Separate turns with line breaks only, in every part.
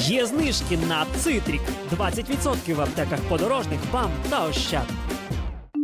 Є знижки на цитрік 20% в аптеках подорожних БАМ та Ощад.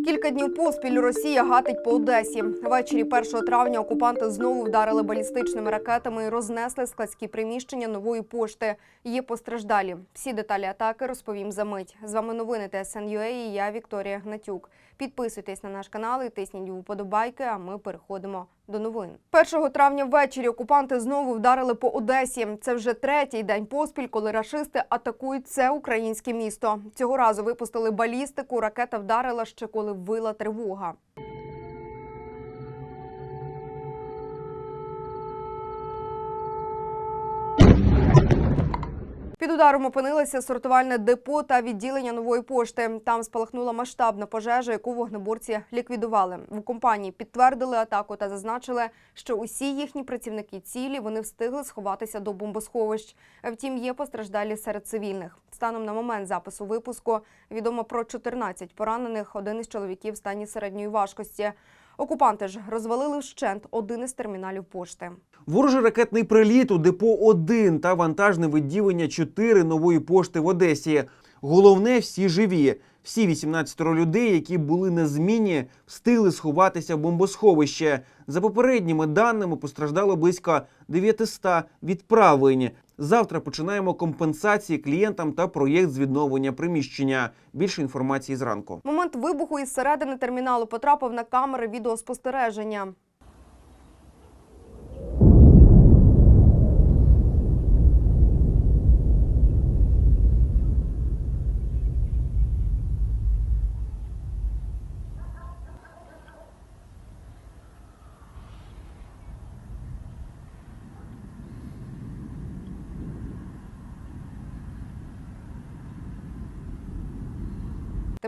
Кілька днів поспіль Росія гатить по Одесі. Ввечері 1 травня окупанти знову вдарили балістичними ракетами і рознесли складські приміщення нової пошти. Є постраждалі. Всі деталі атаки розповім за мить. З вами новини ТСНЮА і я Вікторія Гнатюк. Підписуйтесь на наш канал і тисніть вподобайки. А ми переходимо до новин. 1 травня ввечері окупанти знову вдарили по Одесі. Це вже третій день поспіль, коли рашисти атакують це українське місто. Цього разу випустили балістику. Ракета вдарила ще коли вила тривога. Під ударом опинилися сортувальне депо та відділення нової пошти. Там спалахнула масштабна пожежа, яку вогнеборці ліквідували. В компанії підтвердили атаку та зазначили, що усі їхні працівники цілі вони встигли сховатися до бомбосховищ. Втім, є постраждалі серед цивільних. Станом на момент запису випуску відомо про 14 поранених. Один із чоловіків в стані середньої важкості. Окупанти ж розвалили вщент один із терміналів пошти.
Ворожий ракетний приліт у депо 1 та вантажне відділення 4 нової пошти в Одесі. Головне, всі живі. Всі 18 людей, які були на зміні, встигли сховатися в бомбосховище. За попередніми даними постраждало близько 900 відправлень. Завтра починаємо компенсації клієнтам та проєкт з відновлення приміщення. Більше інформації зранку.
Момент вибуху із середини терміналу потрапив на камери відеоспостереження.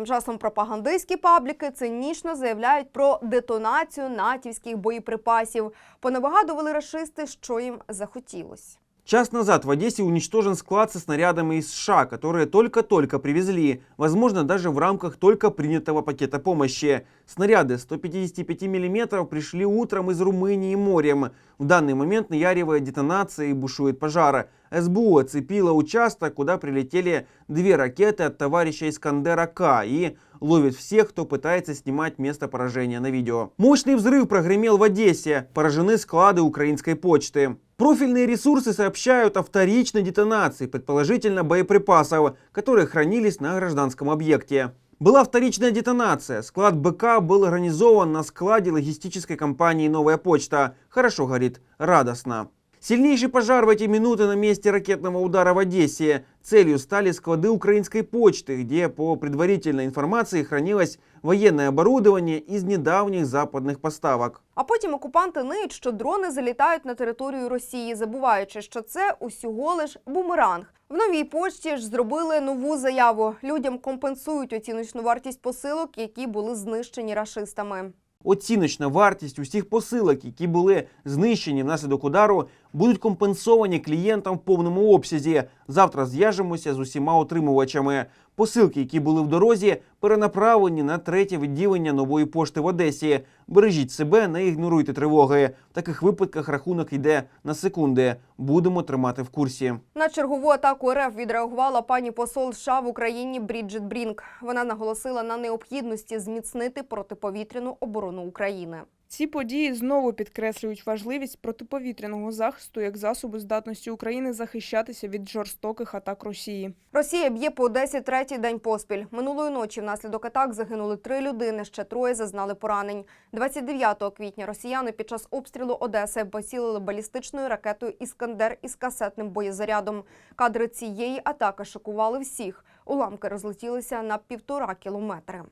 Тим часом пропагандистські пабліки цинічно заявляють про детонацію натівських боєприпасів. Понавигадували рашисти, що їм захотілось.
Час назад в Одессе уничтожен склад со снарядами из США, которые только-только привезли, возможно, даже в рамках только принятого пакета помощи. Снаряды 155 мм пришли утром из Румынии морем. В данный момент наяривает детонация и бушует пожар. СБУ оцепила участок, куда прилетели две ракеты от товарища Искандера К и ловит всех, кто пытается снимать место поражения на видео. Мощный взрыв прогремел в Одессе. Поражены склады украинской почты. Профильные ресурсы сообщают о вторичной детонации, предположительно боеприпасов, которые хранились на гражданском объекте. Была вторичная детонация. Склад БК был организован на складе логистической компании «Новая почта». Хорошо горит, радостно. Сильнейший пожар в эти минуты на месте ракетного удара в Одессе. Целью стали склады украинской почты, где, по предварительной информации, хранилось военное оборудование из недавних западных поставок.
А потім окупанти ниють, що дрони залітають на територію Росії, забуваючи, що це усього лиш бумеранг. В новій пошті ж зробили нову заяву. Людям компенсують оціночну вартість посилок, які були знищені рашистами.
Оціночна вартість усіх посилок, які були знищені внаслідок удару, будуть компенсовані клієнтам в повному обсязі. Завтра зв'яжемося з усіма отримувачами. Посилки, які були в дорозі, перенаправлені на третє відділення нової пошти в Одесі. Бережіть себе, не ігноруйте тривоги. В таких випадках рахунок йде на секунди. Будемо тримати в курсі.
На чергову атаку РФ відреагувала пані посол США в Україні Бріджит Брінк. Вона наголосила на необхідності зміцнити протиповітряну оборону України.
Ці події знову підкреслюють важливість протиповітряного захисту як засобу здатності України захищатися від жорстоких атак Росії.
Росія б'є по Одесі третій день поспіль. Минулої ночі внаслідок атак загинули три людини, ще троє зазнали поранень. 29 квітня росіяни під час обстрілу Одеси поцілили балістичною ракетою Іскандер із касетним боєзарядом. Кадри цієї атаки шокували всіх. Уламки розлетілися на півтора кілометри.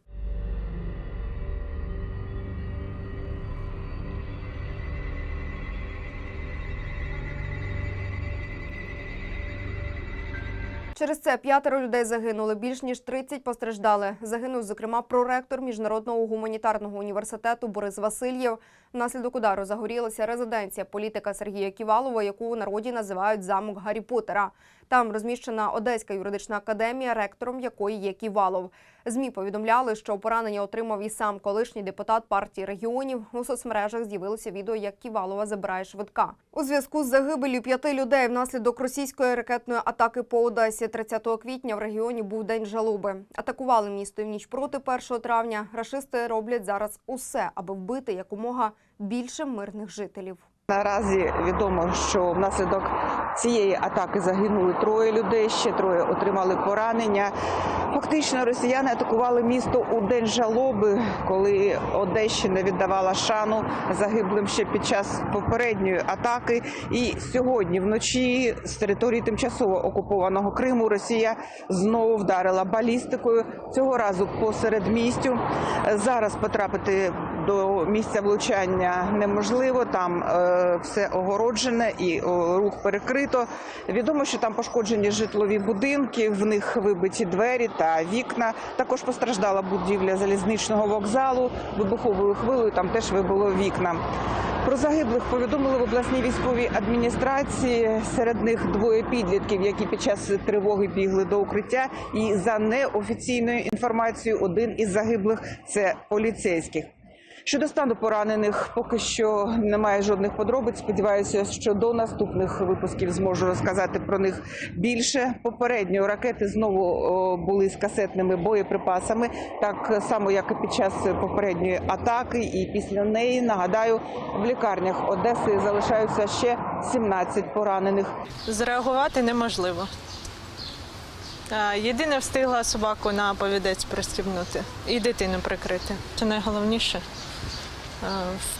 Через це п'ятеро людей загинули, більш ніж 30 постраждали. Загинув, зокрема, проректор міжнародного гуманітарного університету Борис Васильєв. Внаслідок удару загорілася резиденція політика Сергія Ківалова, яку у народі називають замок Гаррі Поттера. Там розміщена Одеська юридична академія, ректором якої є Ківалов. ЗМІ повідомляли, що поранення отримав і сам колишній депутат партії регіонів. У соцмережах з'явилося відео, як Ківалова забирає швидка. У зв'язку з загибелью п'яти людей внаслідок російської ракетної атаки по Одесі 30 квітня в регіоні був день жалоби. Атакували місто в ніч проти 1 травня. Рашисти роблять зараз усе, аби вбити якомога більше мирних жителів.
Наразі відомо, що внаслідок цієї атаки загинули троє людей, ще троє отримали поранення. Фактично, росіяни атакували місто у день жалоби, коли Одещина віддавала шану загиблим ще під час попередньої атаки. І сьогодні вночі з території тимчасово окупованого Криму Росія знову вдарила балістикою. Цього разу по середмістю. Зараз потрапити до місця влучання неможливо. Там е, все огороджене і рух перекрито. Відомо, що там пошкоджені житлові будинки, в них вибиті двері та вікна. Також постраждала будівля залізничного вокзалу. Вибуховою хвилею там теж вибило вікна. Про загиблих повідомили в обласній військовій адміністрації. Серед них двоє підлітків, які під час тривоги бігли до укриття. І за неофіційною інформацією, один із загиблих це поліцейських. Щодо стану поранених, поки що немає жодних подробиць. Сподіваюся, що до наступних випусків зможу розказати про них більше. Попередньо ракети знову були з касетними боєприпасами, так само як і під час попередньої атаки. І після неї нагадаю, в лікарнях Одеси залишаються ще 17 поранених.
Зреагувати неможливо. Єдине встигла собаку на повідець пристібнути і дитину прикрити. Це найголовніше. Е,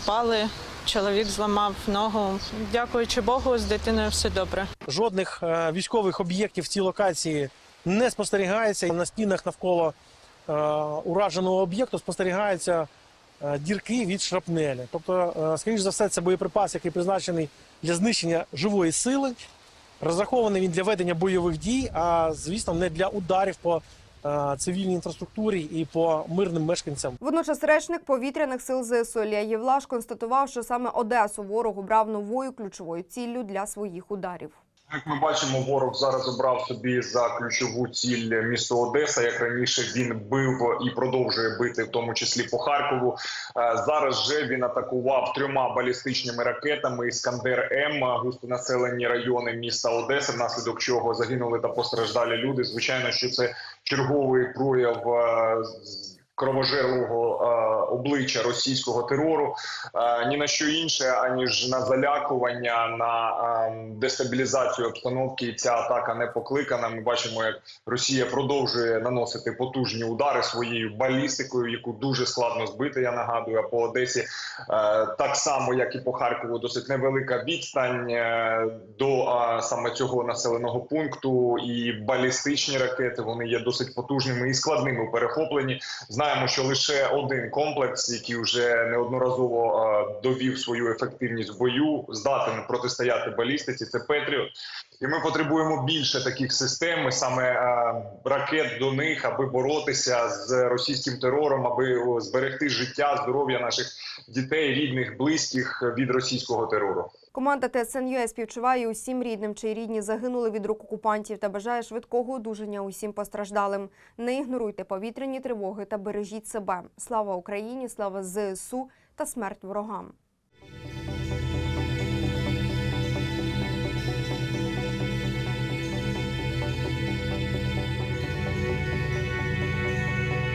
Впали, чоловік зламав ногу. Дякуючи Богу, з дитиною все добре.
жодних е, військових об'єктів в цій локації не спостерігається. На стінах навколо е, ураженого об'єкту спостерігаються дірки від шрапнелі. Тобто, скоріш за все, це боєприпас, який призначений для знищення живої сили. Розрахований він для ведення бойових дій, а звісно, не для ударів по цивільній інфраструктурі і по мирним мешканцям.
Водночас речник повітряних сил ЗСУ Ілля Євлаш констатував, що саме Одесу ворог обрав новою ключовою ціллю для своїх ударів.
Як ми бачимо, ворог зараз обрав собі за ключову ціль місто Одеса. Як раніше він бив і продовжує бити, в тому числі по Харкову. Е, Зараз же він атакував трьома балістичними ракетами Іскандер М густонаселені райони міста Одеси, внаслідок чого загинули та постраждалі люди. Звичайно, що це черговий прояв. Кровожерлого е, обличчя російського терору е, ні на що інше, аніж на залякування, на е, дестабілізацію обстановки. Ця атака не покликана. Ми бачимо, як Росія продовжує наносити потужні удари своєю балістикою, яку дуже складно збити. Я нагадую, а по Одесі е, так само, як і по Харкову, досить невелика відстань до саме цього населеного пункту. І балістичні ракети вони є досить потужними і складними у перехопленні. Знаємо, що лише один комплекс, який вже неодноразово е, довів свою ефективність в бою, здатен протистояти балістиці. Це Петріот. І ми потребуємо більше таких систем, саме е, ракет до них, аби боротися з російським терором, аби зберегти життя, здоров'я наших дітей, рідних, близьких від російського терору.
Команда ТСНЮ співчуває усім рідним, чиї рідні загинули від рук окупантів та бажає швидкого одужання усім постраждалим. Не ігноруйте повітряні тривоги та бережіть себе. Слава Україні! Слава ЗСУ та смерть ворогам!